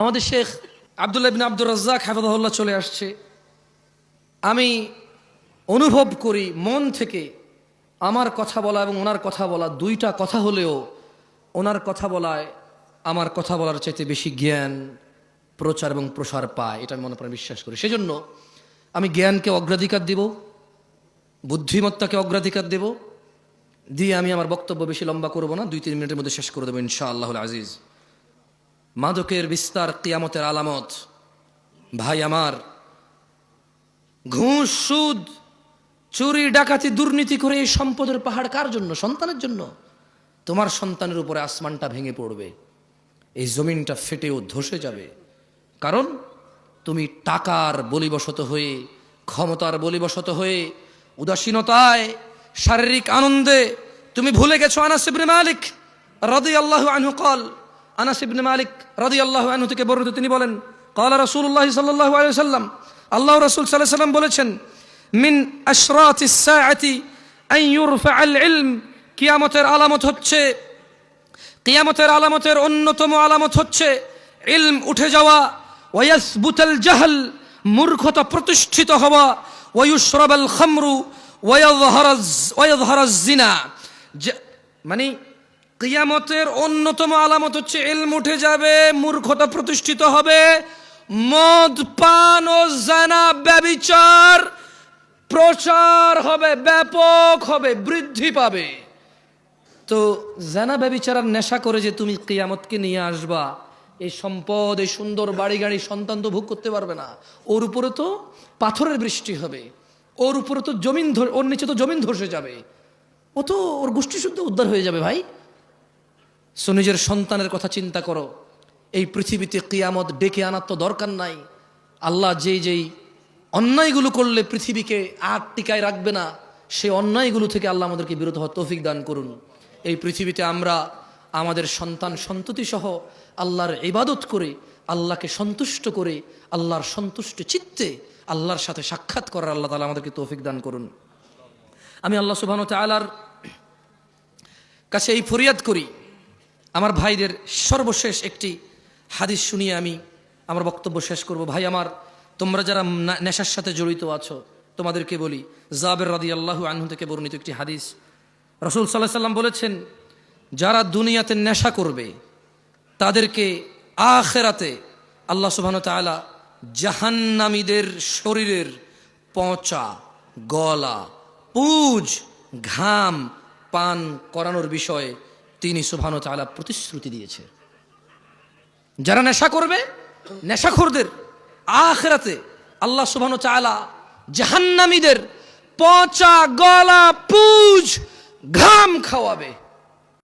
আমাদের শেখ আবদুল্লাহ বিন আব্দুর রাজ্জাক হাফাদুল্লাহ চলে আসছে। আমি অনুভব করি মন থেকে আমার কথা বলা এবং ওনার কথা বলা দুইটা কথা হলেও ওনার কথা বলায় আমার কথা বলার চাইতে বেশি জ্ঞান, প্রচার এবং প্রসার পায়, এটা আমি মনে প্রাণে বিশ্বাস করি। সেজন্য আমি জ্ঞানকে অগ্রাধিকার দিব, বুদ্ধিমত্তাকে অগ্রাধিকার দেব, দিয়ে আমি আমার বক্তব্য বেশি লম্বা করব না দুই তিন মিনিটের মধ্যে শেষ করে দেবো ইনশাআল্লাহ আজিজ। মাদকের বিস্তার কিয়ামতের আলামত। ভাই আমার, ঘুষ, সুদ, চুরি, ডাকাতি, দুর্নীতি করে এই সম্পদের পাহাড় কার জন্য? সন্তানের জন্য। তোমার সন্তানের উপরে আসমানটা ভেঙে পড়বে। এই জমিনটা ফেটেও ধসে যাবে। কারণ তুমি টাকার বলিবশত হয়ে, ক্ষমতার বলিবশত হয়ে, উদাসীনতায়, শারীরিক আনন্দে তুমি ভুলে গেছো আনাস ইবনে মালিক রাদিয়াল্লাহু আনহু কল আনাস ইবনে মালিক রাজি আল্লাহ আনহু থেকে বর্ণিত, তিনি বলেন কালা রসুল্লাহ সাল্লাহ আলু সাল্লাম আল্লাহ রসুল সাল্লাহ সাল্লাম বলেছেন, মিন আশরাত ইসাআতি আন ইউরফা আল ইলম কিয়ামতের আলামত হচ্ছে, কিয়ামতের আলামতের অন্যতম আলামত হচ্ছে, ইলম উঠে যাওয়া ওয়াসবুতাল জাহাল মূর্খতা প্রতিষ্ঠিত হওয়া ওয়ুশরাবাল খামরু ওয়াজ ওয়াযহারাজ জিনা মানে কিয়ামতের অন্যতম আলামত হচ্ছে ইলম উঠে যাবে, মূর্খতা প্রতিষ্ঠিত হবে, মদ, পান ও জানা ব্যবিচার প্রচার হবে, ব্যাপক হবে, বৃদ্ধি পাবে। তো জানা ব্যবিচারার নেশা করে যে তুমি কিয়ামতকে নিয়ে আসবা, এই সম্পদ, এই সুন্দর বাড়ি গাড়ি সন্তান তো ভোগ করতে পারবে না। ওর উপরে তো পাথরের বৃষ্টি হবে, ওর উপরে তো জমিন ওর নিচে তো জমিন ধসে যাবে। ও তো ওর গোষ্ঠী শুদ্ধ উদ্ধার হয়ে যাবে ভাই। সো নিজের সন্তানের কথা চিন্তা করো। এই পৃথিবীতে কিয়ামত ডেকে আনার তো দরকার নাই। আল্লাহ যেই যেই অন্যায়গুলো করলে পৃথিবীকে আর টিকায় রাখবে না, সেই অন্যায়গুলো থেকে আল্লাহ আমাদেরকে বিরত হওয়ার তৌফিক দান করুন। এই পৃথিবীতে আমরা আমাদের সন্তান সন্ততি সহ আল্লাহর ইবাদত করে, আল্লাহকে সন্তুষ্ট করে, আল্লাহর সন্তুষ্ট চিত্তে আল্লাহর সাথে সাক্ষাৎ করার আল্লাহ তালা আমাদেরকে তৌফিক দান করুন। আমি আল্লাহ সুবাহন তালার কাছে এই ফরিয়াদ করি। আমার ভাইদের সর্বশেষ একটি হাদিস শুনিয়ে আমি আমার বক্তব্য শেষ করব। ভাই আমার, তোমরা যারা নেশার সাথে জড়িত আছো, তোমাদেরকে বলি, জাবের রাদি আল্লাহু আনহু থেকে বর্ণিত একটি হাদিস। রসুল সাল্লাহ সাল্লাম বলেছেন, যারা দুনিয়াতে নেশা করবে, তাদেরকে আখেরাতে আল্লাহ সুবহান তাআলা জাহান্নামীদের শরীরের পচা গলা, পুজ, ঘাম পান করানোর বিষয়ে তিনি সুবহান চালা প্রতিশ্রুতি দিয়েছে। যারা নেশা করবে, নেশাখোরদের আখরাতে আল্লাহ সুবহান চালা জাহান্নামীদের পচা গলা, পুজ, ঘাম খাওয়াবে।